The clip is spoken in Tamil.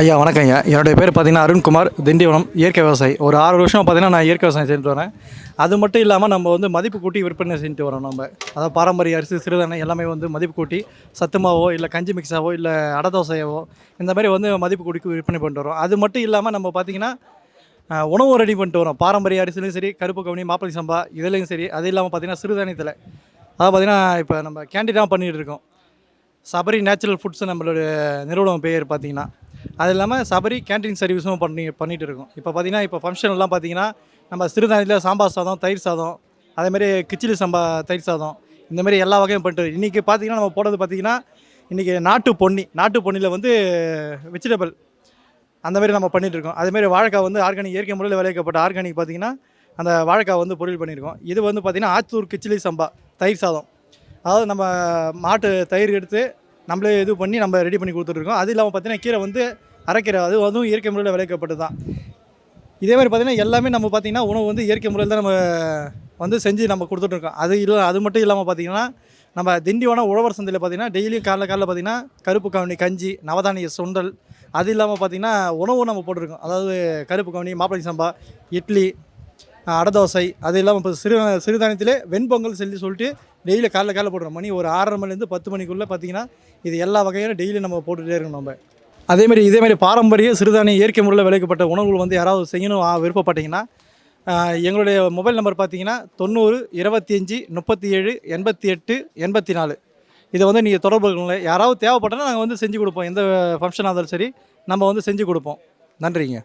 ஐயா வணக்கம் ஐயா. என்னுடைய பேர் பார்த்தீங்கன்னா அருண்குமார். திண்டிவனம் இயற்கை விவசாயி. ஒரு ஆறு வருஷம் பார்த்தீங்கன்னா நான் இயற்கை விவசாயம் செஞ்சுட்டு வரேன். அது மட்டும் இல்லாமல் நம்ம வந்து மதிப்பு கூட்டி விற்பனை செஞ்சுட்டு வரோம் நம்ம. அதாவது பாரம்பரிய அரிசி சிறுதானியம் எல்லாமே வந்து மதிப்பு கூட்டி சத்துமாவோ இல்லை கஞ்சி மிக்ஸாவோ இல்லை அடை தோசையாவோ இந்த மாதிரி வந்து மதிப்பு கூட்டி விற்பனை பண்ணிட்டு வரோம். அது மட்டும் இல்லாமல் நம்ம பார்த்தீங்கன்னா உணவு ரெடி பண்ணிட்டு வரோம். பாரம்பரிய அரிசிலையும் சரி கருப்பு கவனி மாப்பிளை சம்பா இதுலேயும் சரி. அது இல்லாமல் பார்த்தீங்கன்னா சிறுதானியத்தில். அதாவது பார்த்தீங்கன்னா இப்போ நம்ம கேண்டீனாக பண்ணிகிட்டு இருக்கோம். சபரி நேச்சுரல் ஃபுட்ஸ் நம்மளோட நிறுவனம் பேர் பார்த்திங்கன்னா. அது இல்லாமல் சபரி கேண்டீன் சர்வீஸும் பண்ணி பண்ணிகிட்டு இருக்கோம். இப்போ பார்த்தீங்கன்னா இப்போ ஃபங்க்ஷன்லாம் பார்த்தீங்கன்னா நம்ம சிறுதானியத்தில் சாம்பார் சாதம் தயிர் சாதம் அதேமாதிரி கிச்சிலி சம்பா தயிர் சாதம் இந்தமாரி எல்லா வகையும் பண்ணிட்டு இன்றைக்கி பார்த்தீங்கன்னா நம்ம போடுறது பார்த்தீங்கன்னா இன்றைக்கி நாட்டு பொன்னி நாட்டு பொன்னியில் வந்து வெஜிடபிள் அந்தமாரி நம்ம பண்ணிகிட்டு இருக்கோம். அதேமாதிரி வாழைக்காய் வந்து ஆர்கானிக் இயற்கை முறையில் விளைவிக்கப்பட்ட ஆர்கானிக் பார்த்தீங்கன்னா அந்த வாழைக்காய் வந்து பொரியல் பண்ணியிருக்கோம் இது வந்து பார்த்திங்கன்னா ஆத்தூர் கிச்சிலி சம்பா தயிர் சாதம். அதாவது நம்ம மாட்டு தயிர் எடுத்து நம்மளே இது பண்ணி நம்ம ரெடி பண்ணி கொடுத்துட்ருக்கோம். அது இல்லாமல் பார்த்தீங்கன்னா கீரை வந்து அரைக்கீரை அது அதுவும் இயற்கை முறையில் விளைவிக்கப்பட்டு தான் இதே மாதிரி பார்த்தீங்கன்னா எல்லாமே நம்ம பார்த்திங்கன்னா உணவு வந்து இயற்கை முறையில் தான் நம்ம வந்து செஞ்சு நம்ம கொடுத்துட்ருக்கோம். அது இல்லை அது மட்டும் இல்லாமல் பார்த்தீங்கன்னா நம்ம திண்டிவனம் உழவர் சந்தையில் பார்த்தீங்கன்னா டெய்லியும் காலைல காலைல பார்த்தீங்கன்னா கருப்பு கவனி கஞ்சி நவதானிய சுண்டல் அது இல்லாமல் பார்த்தீங்கன்னா உணவும் நம்ம போட்டிருக்கோம். அதாவது கருப்பு கவனி மாப்பிளை சம்பா இட்லி அடை தோசை அது இல்லாமல் இப்போ சிறு சிறுதானியத்திலே வெண்பொங்கல் சொல்லி சொல்லிட்டு டெய்லி காலைல காலைல போடுறோம் மணி ஒரு ஆறரை மணிலேருந்து பத்து மணிக்குள்ளே பார்த்தீங்கன்னா இது எல்லா வகையிலும் டெய்லி நம்ம போட்டுகிட்டே இருக்கணும் நம்ம. அதேமாதிரி இதேமாதிரி பாரம்பரிய சிறுதானிய இயற்கை முறையில் விளைவிக்கப்பட்ட உணவுகள் வந்து யாராவது செய்யணும் விருப்பப்பட்டீங்கன்னா எங்களுடைய மொபைல் நம்பர் பார்த்தீங்கன்னா தொண்ணூறு இருபத்தி அஞ்சு முப்பத்தி ஏழு எண்பத்தி எட்டு எண்பத்தி நாலு இதை வந்து நீங்கள் தொடர்பு கொள்ளுங்க. யாராவது தேவைப்பட்டனா நாங்கள் வந்து செஞ்சு கொடுப்போம். எந்த ஃபங்க்ஷனாக இருந்தாலும் சரி நம்ம வந்து செஞ்சு கொடுப்போம். நன்றிங்க.